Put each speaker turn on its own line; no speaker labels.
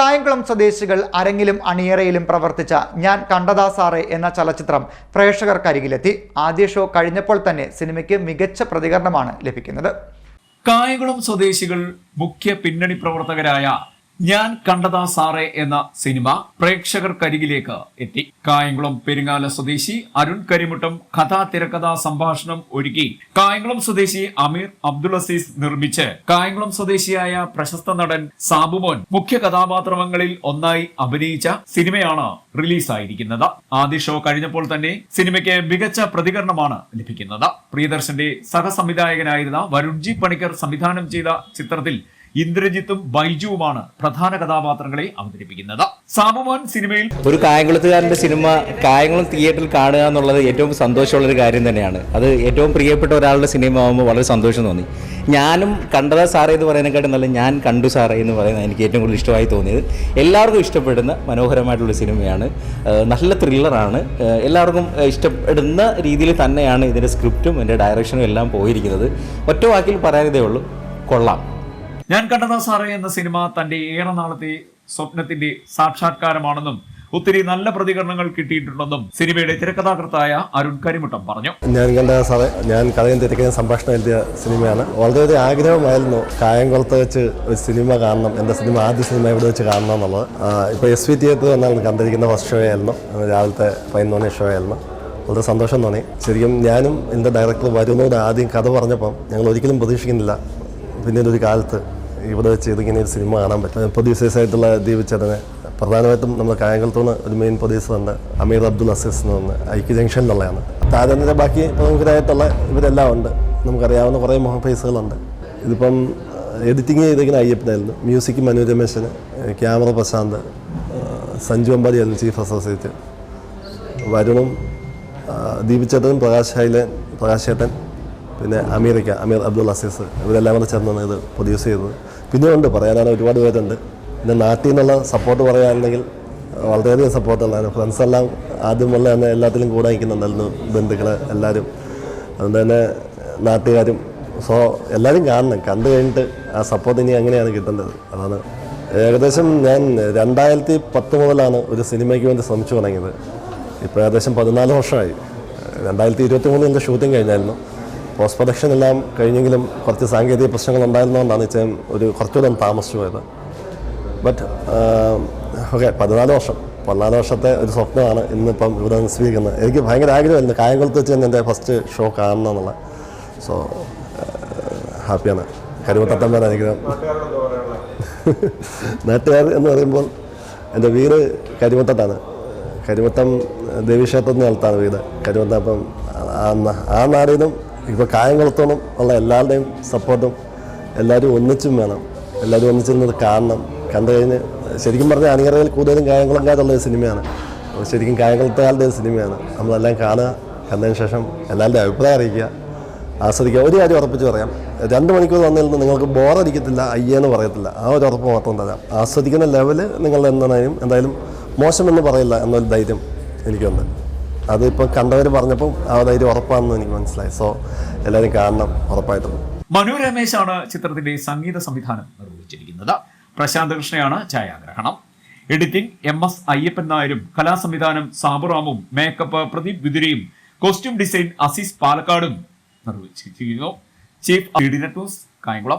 കായംകുളം സ്വദേശികൾ അരങ്ങിലും അണിയറയിലും പ്രവർത്തിച്ച ഞാൻ കണ്ടതാ സാറേ എന്ന ചലച്ചിത്രം പ്രേക്ഷകർക്കരികിലെത്തി. ആദ്യ ഷോ കഴിഞ്ഞപ്പോൾ തന്നെ സിനിമയ്ക്ക് മികച്ച പ്രതികരണമാണ് ലഭിക്കുന്നത്.
കായംകുളം സ്വദേശികൾ മുഖ്യ പിന്നണി പ്രവർത്തകരായ ഞാൻ കണ്ടതാ സാറേ എന്ന സിനിമ പ്രേക്ഷകർക്കരികിലേക്ക് എത്തി. കായംകുളം പെരുങ്ങാല സ്വദേശി അരുൺ കരിമുട്ടം കഥാ തിരക്കഥാ സംഭാഷണം ഒരുക്കി. കായംകുളം സ്വദേശി അമീർ അബ്ദുൾ അസീസ് നിർമ്മിച്ച് കായംകുളം സ്വദേശിയായ പ്രശസ്ത നടൻ സാബുമോൻ മുഖ്യ കഥാപാത്രങ്ങളിൽ ഒന്നായി അഭിനയിച്ച സിനിമയാണ് റിലീസായിരിക്കുന്നത്. ആദ്യ ഷോ കഴിഞ്ഞപ്പോൾ തന്നെ സിനിമയ്ക്ക് മികച്ച പ്രതികരണമാണ് ലഭിക്കുന്നത്. പ്രിയദർശന്റെ സഹസംവിധായകനായിരുന്ന വരുൺജി പണിക്കർ സംവിധാനം ചെയ്ത ചിത്രത്തിൽ ഇന്ദ്രജിത്തും ബൈജുവുമാണ് പ്രധാന കഥാപാത്രങ്ങളെ അവതരിപ്പിക്കുന്നത്. സാബുമോൻ സിനിമയിൽ
ഒരു കായംകുളത്തുകാരന്റെ സിനിമ കായംകുളം തിയേറ്ററിൽ കാണുക എന്നുള്ളത് ഏറ്റവും സന്തോഷമുള്ള ഒരു കാര്യം തന്നെയാണ്. അത് ഏറ്റവും പ്രിയപ്പെട്ട ഒരാളുടെ സിനിമ ആകുമ്പോൾ വളരെ സന്തോഷം തോന്നി. ഞാനും കണ്ടതാ സാറേ എന്ന് പറയുന്നതിനെക്കാട്ടും നല്ല ഞാൻ കണ്ടു സാറേ എന്ന് പറയുന്നത് എനിക്ക് ഏറ്റവും കൂടുതൽ ഇഷ്ടമായി തോന്നിയത്. എല്ലാവർക്കും ഇഷ്ടപ്പെടുന്ന മനോഹരമായിട്ടുള്ള സിനിമയാണ്. നല്ല ത്രില്ലറാണ് എല്ലാവർക്കും ഇഷ്ടപ്പെടുന്ന രീതിയിൽ തന്നെയാണ് ഇതിന്റെ സ്ക്രിപ്റ്റും എന്റെ ഡയറക്ഷനും എല്ലാം പോയിരിക്കുന്നത്. ഒറ്റ വാക്കിൽ പറയാനിതേ ഉള്ളൂ. കൊള്ളാം.
ഞാൻ കണ്ടതാ സാറേ എന്ന സിനിമ തന്റെ ഏറെ നാളത്തെ സ്വപ്നത്തിന്റെ സാക്ഷാത്കാരമാണെന്നും ഒത്തിരി നല്ല പ്രതികരണങ്ങൾ കിട്ടിയിട്ടുണ്ടെന്നും സിനിമയുടെ തിരക്കഥാകൃത്തായ അരുൺ കരിമുട്ടം പറഞ്ഞു.
ഞാൻ കണ്ട സാറേ ഞാൻ കഥയും തിരക്കഥയും സംഭാഷണം എഴുതിയ സിനിമയാണ്. വളരെ ആഗ്രഹമായിരുന്നു കായംകുളത്ത് വെച്ച് ഒരു സിനിമ കാണണം എന്റെ സിനിമ ആദ്യ സിനിമ ഇവിടെ വെച്ച് കാണണം എന്നുള്ളത്. ഇപ്പോൾ എസ് വി തിയേറ്റർ എന്നാണ് കണ്ടിരിക്കുന്ന ഫസ്റ്റ് ഷോ ആയിരുന്നു രാവിലത്തെ പതിനൊന്ന് ഷോ ആയിരുന്നു. വളരെ സന്തോഷം തോന്നി. ശരിക്കും ഞാനും എന്റെ ഡയറക്ടർ വരുന്നതോടെ ആദ്യം കഥ പറഞ്ഞപ്പം ഞങ്ങൾ ഒരിക്കലും പ്രതീക്ഷിക്കുന്നില്ല പിന്നീട് ഒരു കാലത്ത് ഇവിടെ വെച്ച് ഇതിങ്ങനെ ഒരു സിനിമ കാണാൻ പറ്റും. പ്രൊഡ്യൂസേഴ്സായിട്ടുള്ള ദീപ് ചേട്ടനെ. പ്രധാനമായിട്ടും നമ്മൾ കായംകുളത്തുനിന്ന് ഒരു മെയിൻ പ്രൊഡ്യൂസർ ഉണ്ട് അമീർ അബ്ദുൽ അസീസ് എന്ന് പറഞ്ഞ ഐക്യ ജംഗ്ഷനിലുള്ളതാണ് താരന്റെ ബാക്കി പ്രമുഖരായിട്ടുള്ള ഇവരെല്ലാം ഉണ്ട്. നമുക്കറിയാവുന്ന കുറേ മുഖഫേസുകളുണ്ട് ഇതിപ്പം എഡിറ്റിംഗ് ചെയ്തിരിക്കുന്ന അയ്യപ്പനായിരുന്നു. മ്യൂസിക് മനു രമേശന് ക്യാമറ പ്രശാന്ത് സഞ്ജു അമ്പാടിയായിരുന്നു ചീഫ് അസോസിയേറ്റ് വരുണും ദീപിച്ചേട്ടനും പ്രകാശ് ഹൈലൻ പ്രകാശ് ചേട്ടൻ പിന്നെ അമീറിക്ക അമീർ അബ്ദുൾ അസീസ് ഇവരെല്ലാം കൂടെ ചേർന്നാണ് ഇത് പ്രൊഡ്യൂസ് ചെയ്തത് പിന്നെ ഉണ്ട് പറയാനാണ് ഒരുപാട് പേരുണ്ട്. പിന്നെ നാട്ടിൽ നിന്നുള്ള സപ്പോർട്ട് പറയുകയാണെങ്കിൽ വളരെയധികം സപ്പോർട്ടുള്ളതാണ് ഫ്രണ്ട്സ് എല്ലാം ആദ്യം മുതൽ തന്നെ എല്ലാത്തിലും കൂടെ നിൽക്കുന്നുണ്ടായിരുന്നു ബന്ധുക്കൾ എല്ലാവരും അതുകൊണ്ട് തന്നെ നാട്ടുകാരും സോ എല്ലാവരും കാണണം. കണ്ടു കഴിഞ്ഞിട്ട് ആ സപ്പോർട്ട് ഇനി അങ്ങനെയാണ് കിട്ടേണ്ടത്. അതാണ്. ഏകദേശം ഞാൻ രണ്ടായിരത്തി പത്ത് മുതലാണ് ഒരു സിനിമയ്ക്ക് വേണ്ടി ശ്രമിച്ചു തുടങ്ങിയത്. ഇപ്പോൾ ഏകദേശം പതിനാല് വർഷമായി. രണ്ടായിരത്തി ഇരുപത്തി മൂന്നിന്റെ ഷൂട്ടിംഗ് കഴിഞ്ഞായിരുന്നു. പോസ്റ്റ് പ്രൊഡക്ഷൻ എല്ലാം കഴിഞ്ഞെങ്കിലും കുറച്ച് സാങ്കേതിക പ്രശ്നങ്ങൾ ഉണ്ടായിരുന്നതുകൊണ്ടാണ് ഇച്ചൻ ഒരു കുറച്ചുകൂടെ താമസിച്ചു പോയത് ബട്ട് ഓക്കെ പതിനാല് വർഷം. പതിനാല് വർഷത്തെ ഒരു സ്വപ്നമാണ് ഇന്നിപ്പം ഇവിടെ നിന്ന് സ്വീകരിക്കുന്നത്. എനിക്ക് ഭയങ്കര ആഗ്രഹമായിരുന്നു കായംകുളത്ത് വെച്ച് എന്റെ ഫസ്റ്റ് ഷോ കാണണം എന്നുള്ള. സോ ഹാപ്പിയാണ് കരുവത്തത്തമ്മയുടെ അനുഗ്രഹം നാട്ടുകാർ എന്ന് പറയുമ്പോൾ എന്റെ വീട് കരിമത്തത്താണ്. കരിമത്തം ദേവീക്ഷേത്രത്തിന് അടുത്താണ് വീട്. ആ ആ നാടിനും ഇപ്പോൾ കായംകുളത്തോളം ഉള്ള എല്ലാവരുടെയും സപ്പോർട്ടും എല്ലാവരും ഒന്നിച്ചും വേണം. എല്ലാവരും ഒന്നിച്ചിരുന്നത് കാണണം. കണ്ടു കഴിഞ്ഞ് ശരിക്കും പറഞ്ഞാൽ അണിയറയിൽ കൂടുതലും കായംകുളംകാരുള്ള ഒരു സിനിമയാണ്. ശരിക്കും കായംകുളത്തുകാരുടെ ഒരു സിനിമയാണ്. നമ്മളെല്ലാം കാണുക കണ്ടതിന് ശേഷം എല്ലാവരുടെയും അഭിപ്രായം അറിയിക്കുക ആസ്വദിക്കുക. ഒരു കാര്യം ഉറപ്പിച്ച് പറയാം. രണ്ട് മണിക്കൂർ വന്നതിൽ നിന്ന് നിങ്ങൾക്ക് ബോറടിക്കത്തില്ല അയ്യെന്ന് പറയത്തില്ല. ആ ഒരു ഉറപ്പ് മാത്രം തരാം. ആസ്വദിക്കുന്ന ലെവൽ നിങ്ങൾ എന്തായാലും എന്തായാലും മോശമെന്ന് പറയില്ല എന്നൊരു ധൈര്യം എനിക്കുണ്ട്. അതിപ്പോൾ കണ്ടവർ പറഞ്ഞപ്പോൾ ആ ധൈര്യം ഉറപ്പാണെന്ന് എനിക്ക് മനസ്സിലായി. സോ എല്ലാവരും കാണണം. ഉറപ്പായിട്ടും.
മനു രമേശാണ് ചിത്രത്തിന്റെ സംഗീത സംവിധാനം നിർവഹിച്ചിരിക്കുന്നത്. പ്രശാന്ത് കൃഷ്ണയാണ് ഛായാഗ്രഹണം. എഡിറ്റിംഗ് എം എസ് അയ്യപ്പൻ നായരും കലാസംവിധാനം സാബുറാമും മേക്കപ്പ് പ്രദീപ് ബിദുരയും കോസ്റ്റ്യൂം ഡിസൈൻ അസീസ് പാലക്കാടും നിർവഹിച്ചിരിക്കുന്നു. ചീഫ് കായംകുളം.